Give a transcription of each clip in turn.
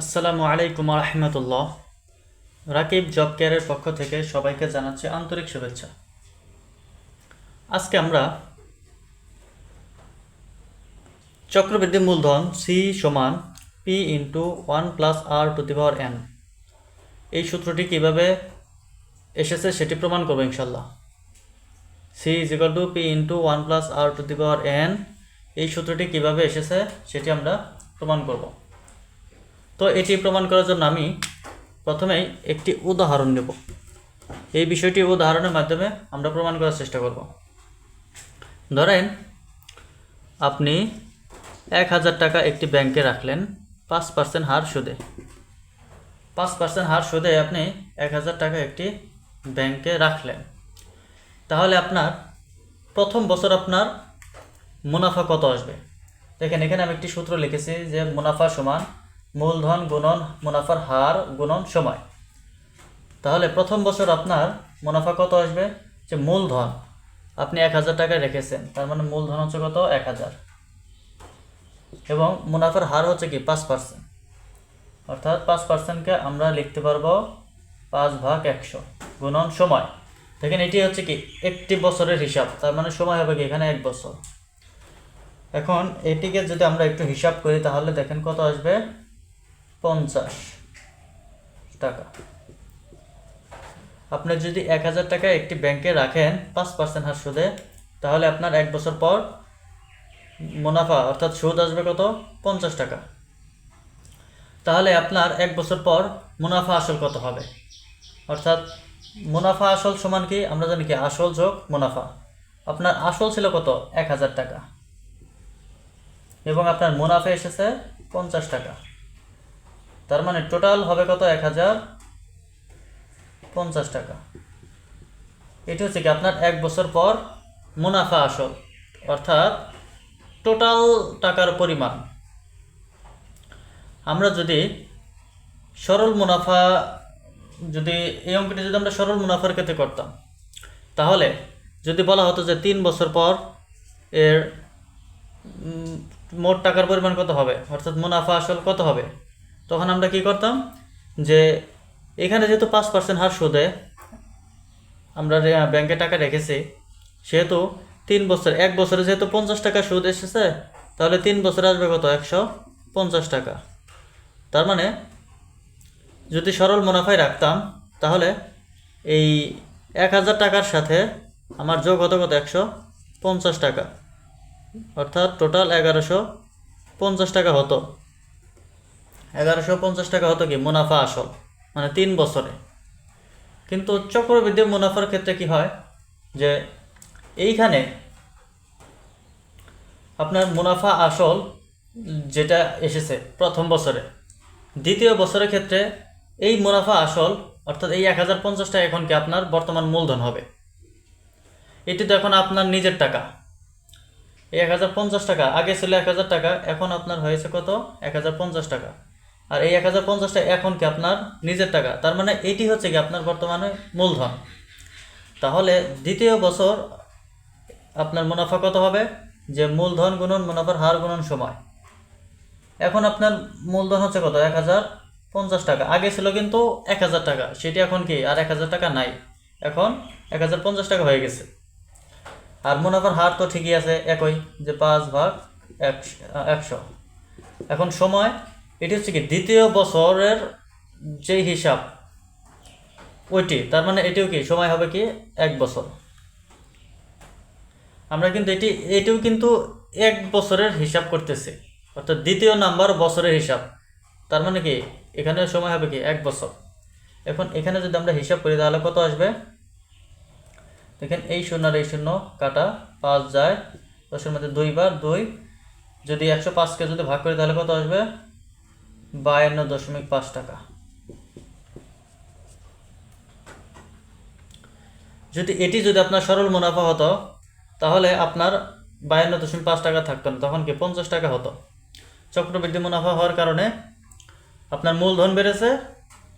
আসসালামু আলাইকুম রহমতুল্লাহ। রাকিব জব কেয়ারের পক্ষ থেকে সবাইকে জানাচ্ছি আন্তরিক শুভেচ্ছা। আজকে আমরা চক্রবৃদ্ধি মূলধন সি সমান P into one plus R to the power N এই সূত্রটি কীভাবে এসেছে সেটি প্রমাণ করব ইনশাল্লাহ C is to P into one plus R to the power N এই সূত্রটি কীভাবে এসেছে সেটি আমরা প্রমাণ করব। তো এটি প্রমাণ করার জন্য আমি প্রথমেই একটি উদাহরণ নেব। এই বিষয়টি উদাহরণের মাধ্যমে আমরা প্রমাণ করার চেষ্টা করব। ধরেন, আপনি এক হাজার টাকা একটি ব্যাংকে রাখলেন, পাঁচ পার্সেন্ট হার সুদে। পাঁচ পার্সেন্ট হার সুদে আপনি এক হাজার টাকা একটি ব্যাংকে রাখলেন। তাহলে আপনার প্রথম বছর আপনার মুনাফা কত আসবে? দেখেন, এখানে আমি একটি সূত্র লিখেছি যে মুনাফা সমান মূলধন, গুণন, মুনাফার হার, গুণন, সময়। তাহলে প্রথম বছর আপনার মুনাফা কত আসবে? যে মূলধন। আপনি এক হাজার টাকা রেখেছেন, তার মানে মূলধন হচ্ছে কত? এক হাজার। এবং মুনাফার হার হচ্ছে কি? পাঁচ পার্সেন্ট। অর্থাৎ পাঁচ পার্সেন্টকে আমরা লিখতে পারব পাঁচ ভাগ একশো, গুণন, সময়। দেখেন, এটি হচ্ছে কি? একটি বছরের হিসাব, তার মানে সময় হবে কি? এখানে এক বছর। এখন এটিকে যদি আমরা একটু হিসাব করি, তাহলে দেখেন কত আসবে? পঞ্চাশ টাকা। আপনি যদি এক হাজার টাকা একটি ব্যাংকে রাখেন, পাঁচ পার্সেন্ট হার সুদে, তাহলে আপনার এক বছর পর মুনাফা অর্থাৎ সুদ আসবে কত? পঞ্চাশ টাকা। তাহলে আপনার এক বছর পর মুনাফা আসল কত হবে? অর্থাৎ মুনাফা আসল সমান কি? আমরা জানি কি, আসল যোগ মুনাফা। আপনার আসল ছিল কত? এক হাজার টাকা। এবং আপনার মুনাফা এসেছে পঞ্চাশ টাকা। তার মানে টোটাল হবে কত? এক হাজার পঞ্চাশ টাকা। এটি হচ্ছে কি আপনার এক বছর পর মুনাফা আসল, অর্থাৎ টোটাল টাকার পরিমাণ। আমরা যদি সরল মুনাফা, যদি এই অঙ্কটি যদি আমরা সরল মুনাফার ক্ষেত্রে করতাম, তাহলে যদি বলা হতো যে তিন বছর পর এর মোট টাকার পরিমাণ কত হবে? অর্থাৎ মুনাফা আসল কত হবে? তখন আমরা কি করতাম? যে এখানে যেহেতু পাঁচ পার্সেন্ট হার সুদে আমরা ব্যাংকে টাকা রেখেছি, সেহেতু তিন বছর এক বছরে যেহেতু পঞ্চাশ টাকা সুদ এসেছে, তাহলে তিন বছরে আসবে কত? একশো পঞ্চাশ টাকা। তার মানে যদি সরল মুনাফায় রাখতাম, তাহলে এই এক হাজার টাকার সাথে আমার যোগ হতো কত? একশো পঞ্চাশ টাকা। অর্থাৎ টোটাল এগারোশো পঞ্চাশ টাকা হতো। এগারোশো পঞ্চাশ টাকা হতো কি মুনাফা আসল মানে তিন বছরে। কিন্তু চক্রবৃদ্ধি মুনাফার ক্ষেত্রে কি হয়? যে এইখানে আপনার মুনাফা আসল যেটা এসেছে প্রথম বছরে। দ্বিতীয় বছরের ক্ষেত্রে এই মুনাফা আসল, অর্থাৎ এই এক হাজার পঞ্চাশ টাকা এখন কি আপনার বর্তমান মূলধন হবে। এটি তো এখন আপনার নিজের টাকা। এই এক হাজার পঞ্চাশ টাকা, আগে ছিল এক হাজার টাকা, এখন আপনার হয়েছে কত? এক হাজার পঞ্চাশ টাকা। আর এই এক হাজার পঞ্চাশটা এখন কি আপনার নিজের টাকা? তার মানে এটি হচ্ছে কি আপনার বর্তমানে মূলধন। তাহলে দ্বিতীয় বছর আপনার মুনাফা কত হবে? যে মূলধন গুণন মুনাফার হার গুণন সময়। এখন আপনার মূলধন হচ্ছে কত? এক হাজার পঞ্চাশ টাকা। আগে ছিল কিন্তু এক হাজার টাকা। সেটি এখন কি? আর এক হাজার টাকা নাই। এখন এক হাজার পঞ্চাশ টাকা হয়ে গেছে। আর মুনাফার হার তো ঠিকই আছে একই, যে পাঁচ ভাগ একশ- এখন সময় এটি হচ্ছে কি দ্বিতীয় বছরের যে হিসাব, ওইটি, তার মানে এটিও কি, সময় হবে কি এক বছর। আমরা কিন্তু এটি, এটিও কিন্তু এক বছরের হিসাব করতেছি, অর্থাৎ দ্বিতীয় নাম্বার বছরের হিসাব। তার মানে কি, এখানে সময় হবে কি এক বছর। এখন এখানে যদি আমরা হিসাব করি, তাহলে কত আসবে? দেখেন, এই শূন্য আর এই শূন্য কাটা পাঁচ যায় দশের মধ্যে দুই দুইবার দুই, যদি একশো পাঁচকে যদি ভাগ করি, তাহলে কত আসবে? বায়ান্ন দশমিক পাঁচ টাকা। যদি এটি যদি আপনার সরল মুনাফা হতো, তাহলে আপনার বায়ান্ন দশমিক পাঁচ টাকা থাকতো না, তখন কি পঞ্চাশ টাকা হতো? চক্রবৃদ্ধি মুনাফা হওয়ার কারণে আপনার মূলধন বেড়েছে,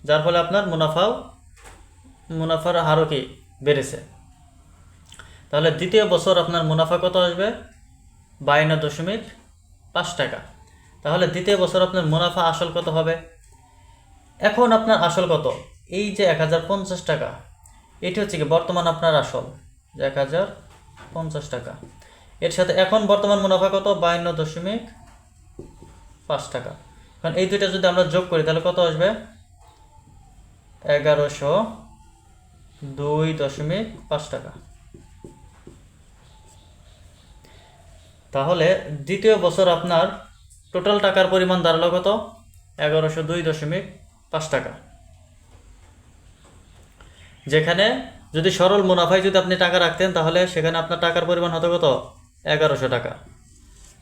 যার ফলে আপনার মুনাফাও, মুনাফার হারও কি বেড়েছে। তাহলে দ্বিতীয় বছর আপনার মুনাফা কত আসবে? বায়ান্ন দশমিক পাঁচ টাকা। তাহলে দ্বিতীয় বছর আপনার মুনাফা আসল কত হবে? এখন আপনার আসল কত? এই যে এক হাজার পঞ্চাশ টাকা, এটি হচ্ছে কি বর্তমান আপনার আসল এক হাজার পঞ্চাশ টাকা। এর সাথে এখন বর্তমান মুনাফা কত? বায়ান্ন দশমিক পাঁচ টাকা। কারণ এই দুইটা যদি আমরা যোগ করি, তাহলে কত আসবে? এগারোশো দুই দশমিক পাঁচ টাকা। তাহলে দ্বিতীয় বছর আপনার টোটাল টাকার পরিমাণ দাঁড়াল কত? এগারোশো দুই দশমিক পাঁচ টাকা। যেখানে যদি সরল মুনাফায় যদি আপনি টাকা রাখতেন, তাহলে সেখানে আপনার টাকার পরিমাণ হতো কত? এগারোশো টাকা।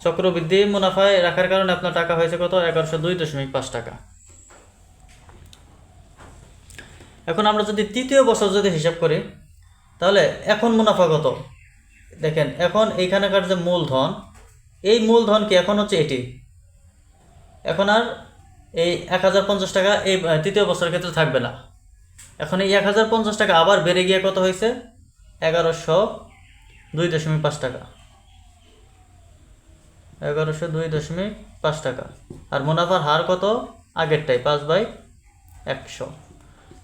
চক্রবৃদ্ধি মুনাফায় রাখার কারণে আপনার টাকা হয়েছে কত? এগারোশো দুই দশমিক পাঁচ টাকা। এখন আমরা যদি তৃতীয় বছর যদি হিসাব করি, তাহলে এখন মুনাফা কত? দেখেন, এখন এইখানকার যে মূলধন, এই মূলধন কি এখন হচ্ছে এটি? এখন আর এই এক হাজার পঞ্চাশ টাকা এই তৃতীয় বছরের ক্ষেত্রে থাকবে না। এখন এই এক হাজার পঞ্চাশ টাকা আবার বেড়ে গিয়ে কত হয়েছে? এগারোশো দুই দশমিক পাঁচ টাকা। এগারোশো দুই দশমিক পাঁচ টাকা। আর মুনাফার হার কত? আগেরটাই, পাঁচ বাই একশো।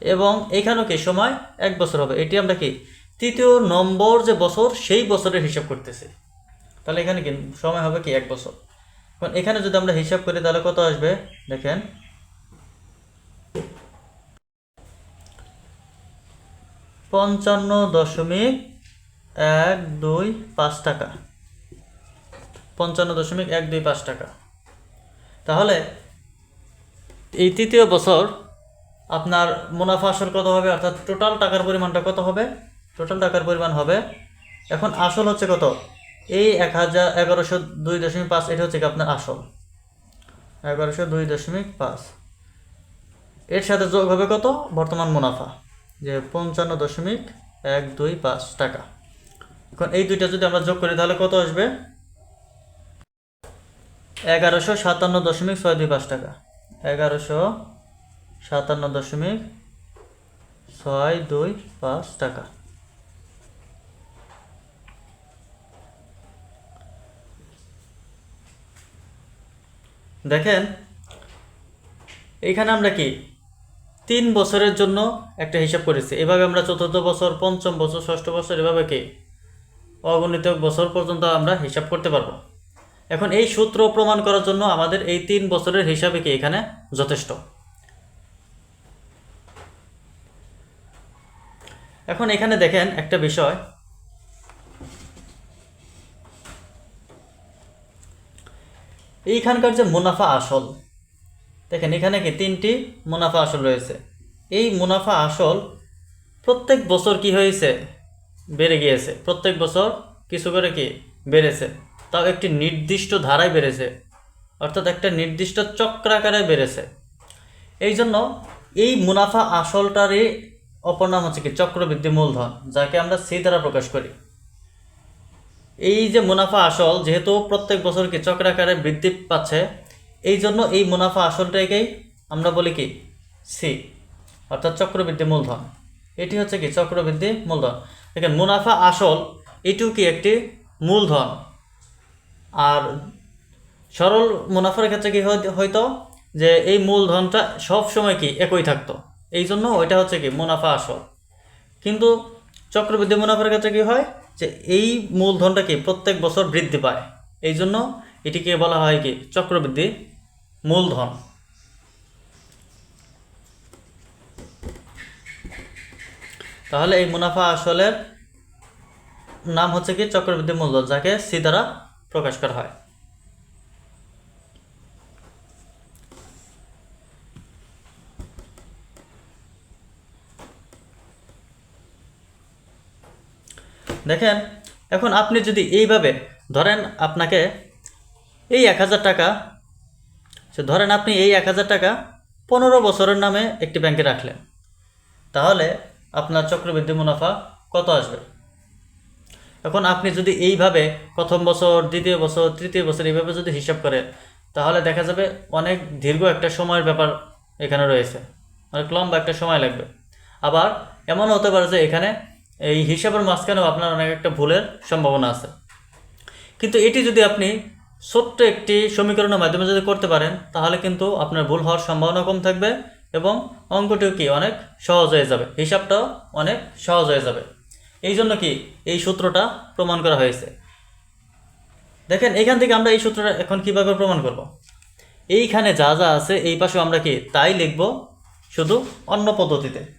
এবং এখানেও কি সময়? এক বছর হবে। এটি আমরা কি? তৃতীয় নম্বর যে বছর, সেই বছরের হিসাব করতেছি। তাহলে এখানে কি সময় হবে কি? এক বছর। এখন এখানে যদি আমরা হিসাব করি, তাহলে কত আসবে? দেখেন। পঞ্চান্ন দশমিক এক দুই পাঁচ টাকা। পঞ্চান্ন দশমিক এক দুই পাঁচ টাকা। তাহলে এই তৃতীয় বছর আপনার মুনাফা আসল কত হবে? অর্থাৎ টোটাল টাকার পরিমাণটা কত হবে? টোটাল টাকার পরিমাণ হবে। এখন আসল হচ্ছে কত? এই এক হাজার এগারোশো দুই দশমিক পাঁচ, এটা হচ্ছে আপনার আসল। এগারোশো দুই দশমিক পাঁচ। এর সাথে যোগ হবে কত? বর্তমান মুনাফা, যে পঞ্চান্ন দশমিক এক দুই পাঁচ টাকা। এখন এই দুইটা যদি আমরা যোগ করি, তাহলে কত আসবে? এগারোশো সাতান্ন দশমিক ছয় দুই পাঁচ টাকা। এগারোশো সাতান্ন দশমিক ছয় দুই পাঁচ টাকা। দেখেন, এইখানে আমরা কি তিন বছরের জন্য একটা হিসাব করেছি। এভাবে আমরা চতুর্থ বছর, পঞ্চম বছর, ষষ্ঠ বছর এভাবে কি অগণিত বছর পর্যন্ত আমরা হিসাব করতে পারব। এখন এই সূত্র প্রমাণ করার জন্য আমাদের এই তিন বছরের হিসাবে কি এখানে যথেষ্ট। এখন এখানে দেখেন একটা বিষয় এইখানকার যে মুনাফা আসল, দেখেন এখানে কি তিনটি মুনাফা আসল রয়েছে। এই মুনাফা আসল প্রত্যেক বছর কি হয়েছে? বেড়ে গিয়েছে। প্রত্যেক বছর কিছু করে কি? বেড়েছে। তাও একটি নির্দিষ্ট ধারায় বেড়েছে। অর্থাৎ একটা নির্দিষ্ট চক্রাকারে বেড়েছে। এই জন্য এই মুনাফা আসলটারই অপর নাম হচ্ছে কি? চক্রবৃদ্ধি মূলধন, যাকে আমরা সি দ্বারা প্রকাশ করি। এই যে মুনাফা আসল, যেহেতু প্রত্যেক বছর কি চক্রাকারে বৃদ্ধি পাচ্ছে এই জন্য এই মুনাফা আসলটাকেই আমরা বলি কি? সি অর্থাৎ চক্রবৃদ্ধি মূলধন। এটি হচ্ছে কি? চক্রবৃদ্ধি মূলধন। দেখেন, মুনাফা আসল এটিও কি একটি মূলধন। আর সরল মুনাফার ক্ষেত্রে কি হয়তো- যে এই মূলধনটা সব সময় কি একই থাকতো। এই জন্য ওইটা হচ্ছে কি? মুনাফা আসল। কিন্তু চক্রবৃদ্ধি মুনাফার ক্ষেত্রে কি হয়? যে এই মূলধনটা কি প্রত্যেক বছর বৃদ্ধি পায়। এই জন্য এটিকে বলা হয় কি? চক্রবৃদ্ধি মূলধন। তাহলে এই মুনাফা আসলের নাম হচ্ছে কি? চক্রবৃদ্ধি মূলধন, যাকে সি দ্বারা প্রকাশ করা হয়। দেখেন, এখন আপনি যদি এইভাবে ধরেন আপনাকে এই এক হাজার টাকা, সে ধরেন আপনি এই এক হাজার টাকা পনেরো বছরের নামে একটি ব্যাংকে রাখলেন, তাহলে আপনার চক্রবৃদ্ধি মুনাফা কত আসবে? এখন আপনি যদি এইভাবে প্রথম বছর, দ্বিতীয় বছর, তৃতীয় বছর এইভাবে যদি হিসাব করেন, তাহলে দেখা যাবে অনেক দীর্ঘ একটা সময়ের ব্যাপার এখানে রয়েছে, অনেক লম্বা একটা সময় লাগবে। আবার এমন হতে পারে যে এখানে এই হিসাবের মাঝখানেও আপনার অনেক একটা ভুলের সম্ভাবনা আছে। কিন্তু এটি যদি আপনি ছোট্ট একটি সমীকরণের মাধ্যমে যদি করতে পারেন, তাহলে কিন্তু আপনার ভুল হওয়ার সম্ভাবনা কম থাকবে এবং অঙ্কটিও কি অনেক সহজ হয়ে যাবে, হিসাবটাও অনেক সহজ হয়ে যাবে। এই জন্য কি এই সূত্রটা প্রমাণ করা হয়েছে। দেখেন, এখান থেকে আমরা এই সূত্রটা এখন কীভাবে প্রমাণ করব? এইখানে যা যা আছে, এই পাশে আমরা কি তাই লিখব শুধু অন্য পদ্ধতিতে।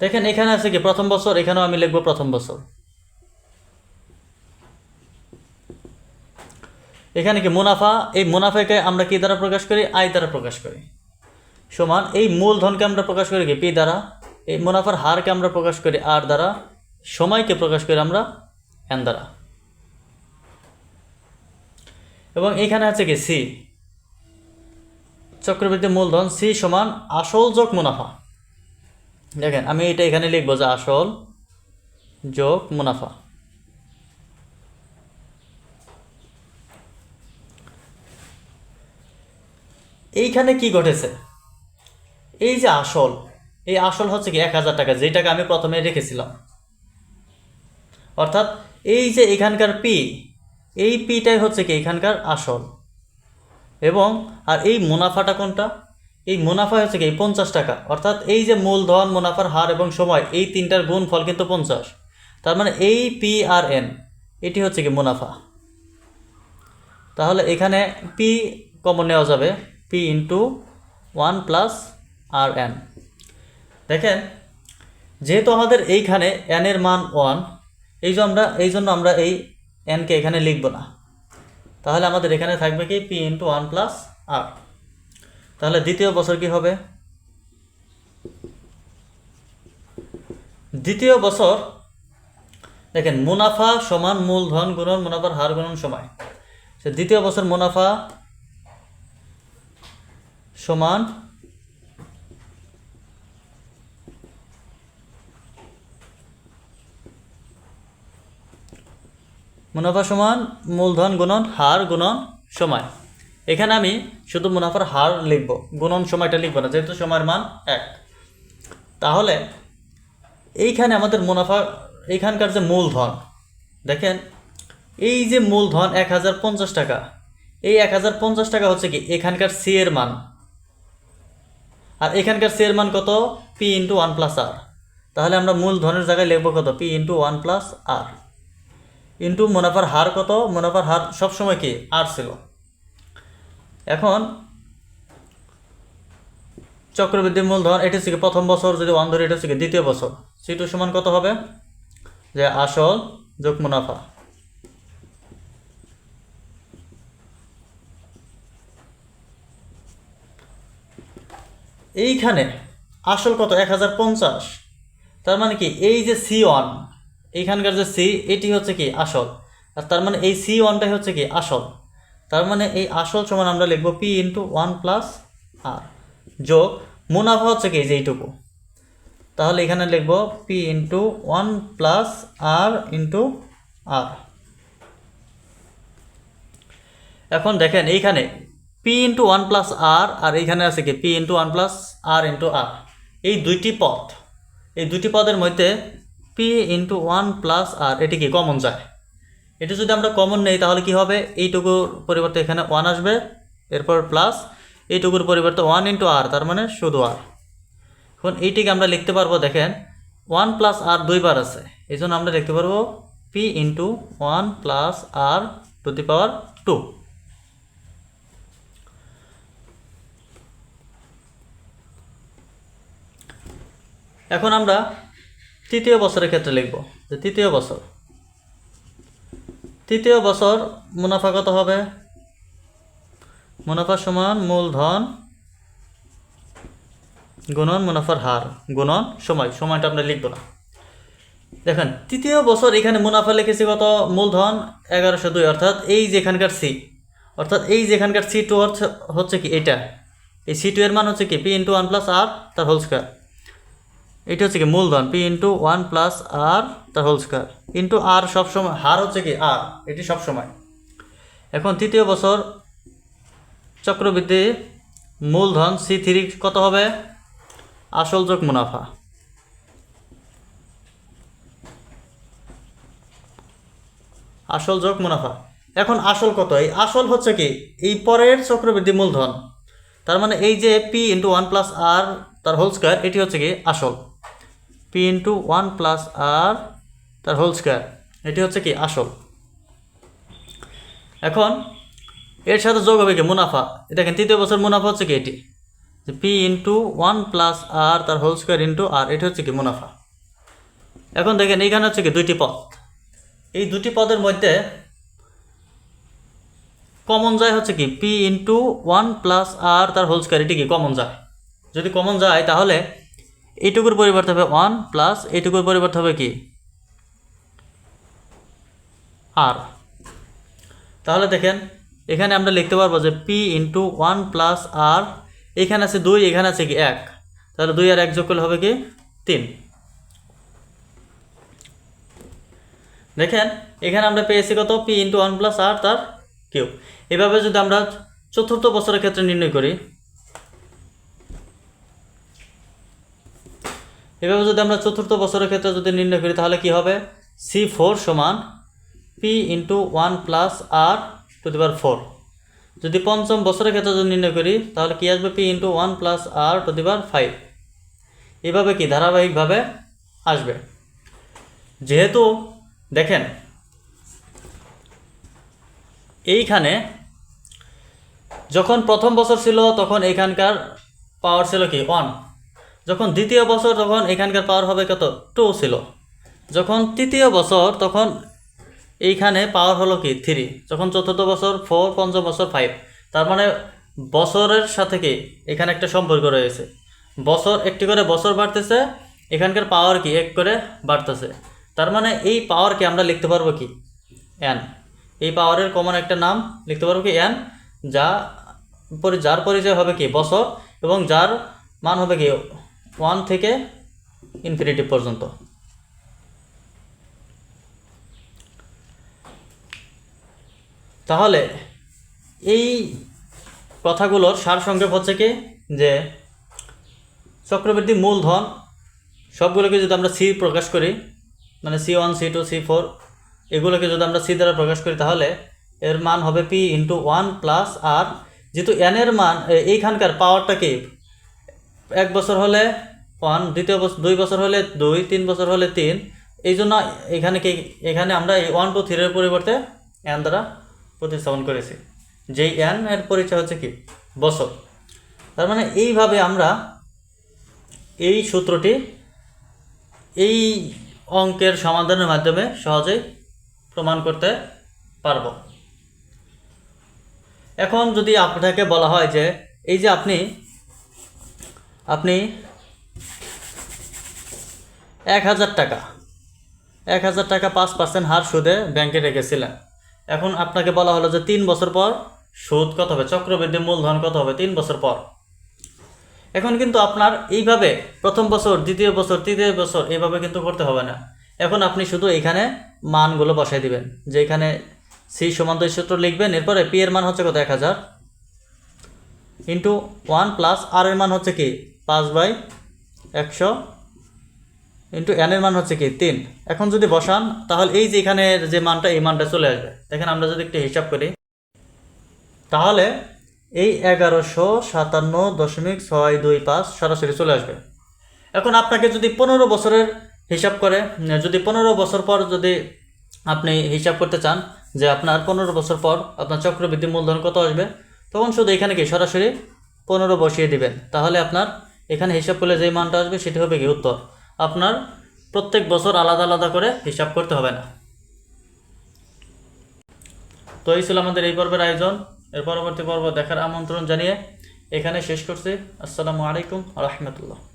দেখেন এখানে আছে কি? প্রথম বছর, এখানেও আমি লিখব প্রথম বছর। এখানে কি? মুনাফা, এই মুনাফাকে আমরা কি দ্বারা প্রকাশ করি? আয় দ্বারা প্রকাশ করি। সমান, এই মূলধনকে আমরা প্রকাশ করি কি? পি দ্বারা। এই মুনাফার হারকে আমরা প্রকাশ করি আর দ্বারা। সময়কে প্রকাশ করি আমরা এন দ্বারা। এবং এখানে আছে কি? সি। চক্রবৃদ্ধি মূলধন, সি সমান আসল যোগ মুনাফা। দেখেন, আমি এটা এখানে লিখব যে আসল যোগ মুনাফা। এইখানে কি ঘটেছে? এই যে আসল, এই আসল হচ্ছে কি এক হাজার টাকা যেটাকে আমি প্রথমে রেখেছিলাম। অর্থাৎ এই যে এখানকার পি, এই পিটাই হচ্ছে কি এখানকার আসল। এবং আর এই মুনাফাটা কোনটা? এই মুনাফা হচ্ছে কি পঞ্চাশ টাকা। অর্থাৎ এই যে মূলধন মুনাফার হার এবং সময়, এই তিনটার গুণ ফল কিন্তু পঞ্চাশ। তার মানে এই পি আর এন এটি হচ্ছে কি মুনাফা। তাহলে এখানে পি কমন নেওয়া যাবে P into one plus R N দেখেন, যেহেতু আমাদের এইখানে এন এর মান ওয়ান এই জন্য আমরা, এই জন্য আমরা এই এনকে এখানে লিখব না। তাহলে আমাদের এখানে থাকবে কি P into one plus R তাহলে দ্বিতীয় বছর কি হবে? দ্বিতীয় বছর, দেখেন, মুনাফা সমান মূলধন গুণন মুনাফার হার গুণন সময়। সে দ্বিতীয় বছর মুনাফা সমান মুনাফা সমান মূলধন গুণন হার গুণন সময়। এখানে আমি শুধু মুনাফার হার লিখব, গুণন সময়টা লিখব না, যেহেতু সময়ের মান এক। তাহলে এইখানে আমাদের মুনাফা, এইখানকার যে মূলধন, দেখেন, এই যে মূলধন এক হাজার পঞ্চাশ টাকা, এই এক হাজার পঞ্চাশ টাকা হচ্ছে কি, এখানকার সি এর মান। আর এখানকার সি এর মান কত? P into one plus R তাহলে আমরা মূলধনের জায়গায় লিখব কত? P into one plus R into মুনাফার হার কত? মুনাফার হার সবসময় কি? আর ছিল। এখন চক্রবৃদ্ধি মূলধন এটি হচ্ছে প্রথম বছর যদি ওয়ান ধরে এটা হচ্ছে দ্বিতীয় বছর। সি সমান কত হবে? যে আসল যোগ মুনাফা। এইখানে আসল কত? এক হাজার পঞ্চাশ। তার মানে কি এই যে সি ওয়ান, এইখানকার যে সি, এটি হচ্ছে কি আসল। আর তার মানে এই সি ওয়ানটাই হচ্ছে কি আসল। তার মানে এই আসল সমান আমরা লিখব P into one plus R যোগ মুনাফা হচ্ছে কি? এই যে এইটুকু। তাহলে এখানে লিখব P into one plus R into R এখন দেখেন এইখানে P into one plus R R এইখানে আছে কি? P into one plus R into R এই দুইটি পদ, এই দুইটি পদের মধ্যে P into one plus R এটি কি? কমন যায়। এটা যদি আমরা কমন নেই, তাহলে কি হবে? এইটুকুর পরিবর্তে এখানে ওয়ান আসবে, এরপর প্লাস এইটুকুর পরিবর্তে ওয়ান ইন্টু আর তার মানে শুধু আর এখন এইটিকে আমরা লিখতে পারব, দেখেন ওয়ান প্লাস আর দুইবার আছে। এই জন্য আমরা লিখতে পারব P into one plus R to the power two এখন আমরা তৃতীয় বছরের ক্ষেত্রে লিখব। যে তৃতীয় বছর। তৃতীয় বছর মুনাফা কত হবে? মুনাফা সমান মূলধন গুণন মুনাফার হার, গুণন সময়, সময়টা আমরা লিখব না। দেখেন, তৃতীয় বছর এখানে মুনাফা লিখেছি কত? মূলধন এগারোশো দুই, অর্থাৎ এই যেখানকার সি অর্থাৎ এই যেখানকার সি টু হচ্ছে কি এটা? এই সি টু এর মান হচ্ছে কি? P into one plus R তার হোল স্কোয়ার এটা হচ্ছে কি মূলধন P into one plus R তার হোল স্কোয়ার ইন্টু আর সবসময়, হার হচ্ছে কি আর এটি সবসময়। এখন তৃতীয় বছর, চক্রবৃদ্ধি, মূলধন সি থ্রি কত হবে? আসল যোগ মুনাফা। আসল যোগ মুনাফা। এখন আসল কত? এই আসল হচ্ছে কি, এই পরের চক্রবৃদ্ধি মূলধন। তার মানে এই যে P into one plus R তার হোল স্কোয়ার এটি হচ্ছে কি আসল। P into one plus R তার হোল স্কোয়ার এটি হচ্ছে কি আসল। এখন, এর সাথে যোগ হবে কি মুনাফা। দেখেন, তৃতীয় বছর মুনাফা হচ্ছে কি এটি। যে P into one plus R তার হোল স্কোয়ার ইন্টু আর এটি হচ্ছে কি মুনাফা। এখন দেখেন, এইখানে হচ্ছে কি দুইটি পদ। এই দুটি পদের মধ্যে কমন যায় হচ্ছে কি P into one plus R তার হোল স্কোয়ার এটি কি কমন যায়? যদি কমন যায়, তাহলে এইটুকুর পরিবর্তে হবে ওয়ান প্লাস এইটুকুর পরিবর্তে হবে কি? আর তাহলে দেখেন, এখানে আমরা লিখতে পারব যে P into one plus R এখানে আছে দুই, এখানে আছে কি এক। তাহলে দুই আর এক যোগ করলে হবে কি? তিন। দেখেন, এখানে আমরা পেয়েছি কত? P into one plus R তার কিউ এভাবে যদি আমরা চতুর্থ বছরের ক্ষেত্রে নির্ণয় করি এভাবে যদি আমরা চতুর্থ বছরের ক্ষেত্রে যদি নির্ণয় করি, তাহলে কি হবে? সি ফোর সমান P into one plus R to the four যদি পঞ্চম বছরের ক্ষেত্রে যদি নির্ণয় করি, তাহলে কি আসবে? P into one plus R to the five এভাবে কি ধারাবাহিকভাবে আসবে? যেহেতু, দেখেন, এইখানে যখন প্রথম বছর ছিল, তখন এখানকার পাওয়ার ছিল কি? ওয়ান যখন দ্বিতীয় বছর তখন এখানকার পাওয়ার হবে কত? টু ছিল। যখন তৃতীয় বছর তখন এইখানে পাওয়ার হলো কি? থ্রি যখন চতুর্থ বছর ফোর পঞ্চম বছর ফাইভ তার মানে বছরের সাথে কি? এখানে একটা সম্পর্ক রয়েছে। বছর, একটি করে বছর বাড়তেছে, এখানকার পাওয়ার কি? এক করে বাড়তেছে। তার মানে এই পাওয়ারকে আমরা লিখতে পারব কি? এন এই পাওয়ারের কমন একটা নাম লিখতে পারব কি? এন যা যার পরিচয় হবে কি? বছর এবং যার মান হবে কি? ওয়ান থেকে ইনফিনিটি পর্যন্ত। তাহলে এই কথাগুলোর সারসংক্ষেপ হচ্ছে কি? যে চক্রবৃদ্ধি মূলধন, সবগুলোকে যদি আমরা সি প্রকাশ করি মানে C one, C two, C four, এগুলোকে যদি আমরা সি দ্বারা প্রকাশ করি, তাহলে এর মান হবে P into one plus R. যেহেতু এন এর মান এইখানকার পাওয়ারটা কি? এক বছর হলে ওয়ান, দ্বিতীয় বছর দুই বছর হলে দুই, তিন বছর হলে তিন। এই জন্য এখানে কি, এখানে আমরা এই ওয়ান টু থ্রির পরিবর্তে এন দ্বারা প্রতিস্থাপন করেছি। যেই এন এর পরিচয় হচ্ছে কি? বছর। তার মানে এইভাবে আমরা এই সূত্রটি এই অঙ্কের সমাধানের মাধ্যমে সহজেই প্রমাণ করতে পারব। এখন যদি আপনাকে বলা হয় যে, এই যে আপনি আপনি এক হাজার টাকা। এক হাজার টাকা পাঁচ পার্সেন্ট হার সুদে ব্যাংকে রেখেছিলেন। এখন আপনাকে বলা হলো যে তিন বছর পর সুদ কত হবে? চক্রবৃদ্ধি মূলধন কত হবে তিন বছর পর? এখন কিন্তু আপনার এইভাবে প্রথম বছর, দ্বিতীয় বছর, তৃতীয় বছর এইভাবে কিন্তু করতে হবে না। এখন আপনি শুধু এখানে মানগুলো বসাই দিবেন। যে এখানে সি সমান সূত্র লিখবেন, এরপরে পি এর মান হচ্ছে কত? এক হাজার। ইন্টু ওয়ান প্লাস আর এর মান হচ্ছে কি? পাঁচ বাই একশো ইন্টু এন এর মান হচ্ছে কি? তিন। এখন যদি বসান, তাহলে এই যে এখানে যে মানটা, এই মানটা চলে আসবে। দেখেন আমরা যদি একটু হিসাব করি, তাহলে এই এগারোশো সাতান্ন দশমিক ছয় দুই পাঁচ সরাসরি চলে আসবে। এখন আপনাকে যদি পনেরো বছরের হিসাব করে, যদি পনেরো বছর পর যদি আপনি হিসাব করতে চান যে আপনার পনেরো বছর পর আপনার চক্রবৃদ্ধি মূলধন কত আসবে, তখন শুধু এখানে কি? সরাসরি পনেরো বসিয়ে দিবেন। তাহলে আপনার এখানে হিসাব করলে যে মানটা আসবে সেটি হবে কি উত্তর। আপনার প্রত্যেক বছর আলাদা আলাদা করে হিসাব করতে হবে না। তো এই ছিল আমাদের এই পর্বের আয়োজন। এর পরবর্তী পর্ব দেখার আমন্ত্রণ জানিয়ে এখানে শেষ করছি। আসসালামু আলাইকুম রহমতুল্লাহ।